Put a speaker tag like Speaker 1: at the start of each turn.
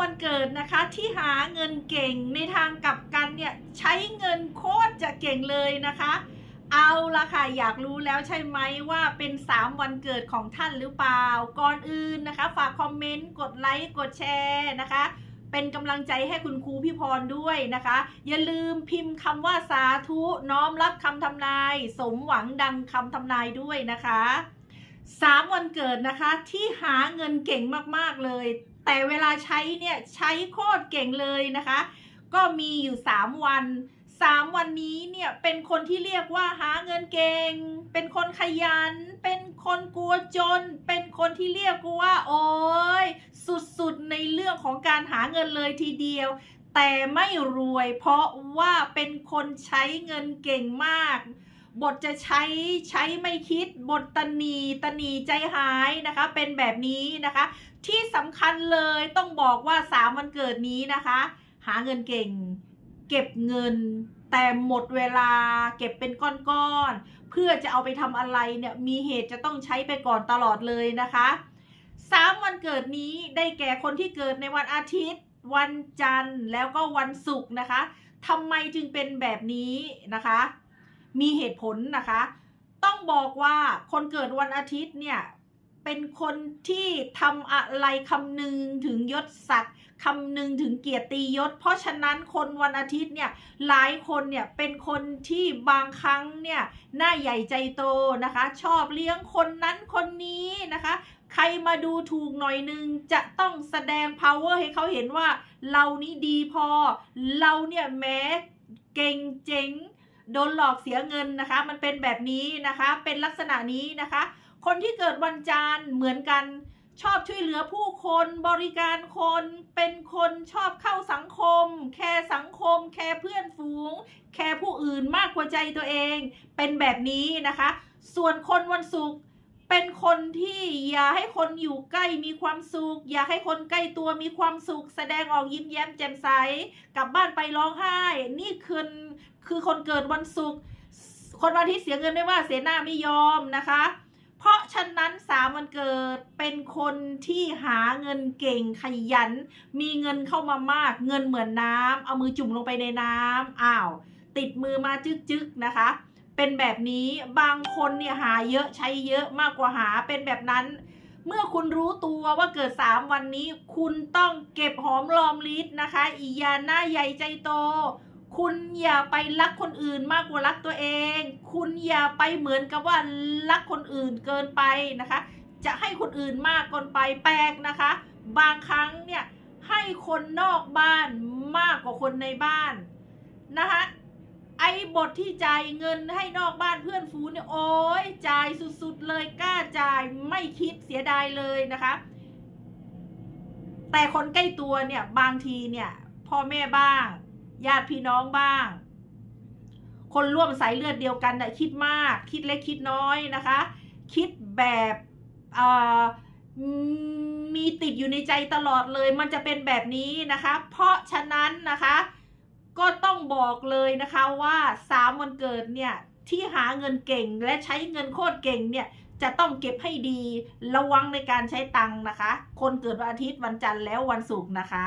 Speaker 1: วันเกิดนะคะที่หาเงินเก่งในทางกลับกันเนี่ยใช้เงินโคตรจะเก่งเลยนะคะ เอาละค่ะอยากรู้แล้วใช่ไหมว่าเป็น 3 วันเกิดของท่านหรือเปล่า ก่อนอื่นนะคะ ฝากคอมเมนต์กดไลค์กดแชร์นะคะเป็นกำลังใจให้คุณครูพี่พรด้วยนะคะ อย่าลืมพิมพ์คำว่าสาธุน้อมรับคำทำนาย สมหวังดังคำทำนายด้วยนะคะสามวันเกิดนะคะที่หาเงินเก่งมากๆเลย แต่เวลาใช้เนี่ยใช้โคตรเก่งเลยนะคะ ก็มีอยู่ 3 วัน 3 วันนี้เนี่ยเป็นคนที่เรียกว่าหาเงินเก่ง เป็นคนขยัน เป็นคนกลัวจน เป็นคนที่เรียกว่า โอ้ยสุดๆในเรื่องของการหาเงินเลยทีเดียว แต่ไม่รวยเพราะว่าเป็นคนใช้เงินเก่งมาก บทจะใช้ใช้ไม่คิด บทตนีตนีใจหายนะคะ เป็นแบบนี้นะคะ ที่สำคัญเลยต้องบอกว่าสามวันเกิดนี้นะคะ หาเงินเก่ง เก็บเงิน แต่หมดเวลาเก็บเป็นก้อนๆเพื่อจะเอาไปทำอะไรเนี่ยมีเหตุจะต้องใช้ไปก่อนตลอดเลยนะคะสามวันเกิดนี้ได้แก่คนที่เกิดในวันอาทิตย์ วันจันทร์แล้วก็วันศุกร์นะคะทำไมจึงเป็นแบบนี้นะคะ มีเหตุผลนะคะ ต้องบอกว่าคนเกิดวันอาทิตย์เนี่ยเป็นคนที่ทำอะไรคำนึงถึงยศศักดิ์คำนึงถึงเกียรติยศ เพราะฉะนั้นคนวันอาทิตย์เนี่ยหลายคนเนี่ยเป็นคนที่บางครั้งเนี่ยหน้าใหญ่ใจโตนะคะ ชอบเลี้ยงคนนั้นคนนี้นะคะ ใครมาดูถูกหน่อยนึงจะต้องแสดง power ให้เขาเห็นว่า เรานี่ดีพอ เราเนี่ยแม้เก่งเจ๋ง โดนหลอกเสียเงินนะคะ มันเป็นแบบนี้นะคะ เป็นลักษณะนี้นะคะ คนที่เกิดวันจันทร์เหมือนกันชอบช่วยเหลือผู้คนบริการคนเป็นคนชอบเข้าสังคม แคร์สังคม แคร์เพื่อนฝูง แคร์ผู้อื่นมากกว่าใจตัวเอง เป็นแบบนี้นะคะ ส่วนคนวันศุกร์ เป็นคนที่อย่าให้คนอยู่ใกล้มีความสุข อย่าให้คนใกล้ตัวมีความสุข แสดงออกยิ้มแย้มแจ่มใส กลับบ้านไปร้องไห้ นี่คือคือคนเกิดวันศุกร์คนวันอาที่เสียเงินไม่ว่าเสียหน้าไม่ยอมนะคะ เพราะฉะนั้นสามวันเกิดเป็นคนที่หาเงินเก่งขยัน มีเงินเข้ามามากเงินเหมือนน้ำเอามือจุ่มลงไปในน้ำอ้าว ติดมือมาจึกๆนะคะ เป็นแบบนี้บางคนเนี่ยหาเยอะใช้เยอะมากกว่าหาเป็นแบบนั้น เมื่อคุณรู้ตัวว่าเกิด 3 วันนี้ คุณต้องเก็บหอมรอมริดนะคะอียาหน้าใหญ่ใจโต คุณอย่าไปรักคนอื่นมากกว่ารักตัวเอง คุณอย่าไปเหมือนกับว่ารักคนอื่นเกินไปนะคะ จะให้คนอื่นมากเกินไปแปลกนะคะ บางครั้งเนี่ยให้คนนอกบ้านมากกว่าคนในบ้าน บทที่จ่ายเงินให้นอกบ้านเพื่อนฟูเนี่ยโอ้ยจ่ายสุดๆเลยกล้าจ่ายไม่คิดเสียดายเลยนะคะ แต่คนใกล้ตัวเนี่ยบางทีเนี่ยพ่อแม่บ้าง ญาติพี่น้องบ้าง คนร่วมสายเลือดเดียวกันน่ะคิดมากคิดเล็กคิดน้อยนะคะ คิดแบบมีติดอยู่ในใจตลอดเลย มันจะเป็นแบบนี้นะคะ เพราะฉะนั้นนะคะ บอกเลยนะคะว่าสามวันเกิดเนี่ยที่หาเงินเก่งและใช้เงินโคตรเก่งเนี่ยจะต้องเก็บให้ดีระวังในการใช้ตังค์นะคะ คนเกิดวันอาทิตย์วันจันทร์แล้ววันศุกร์นะคะ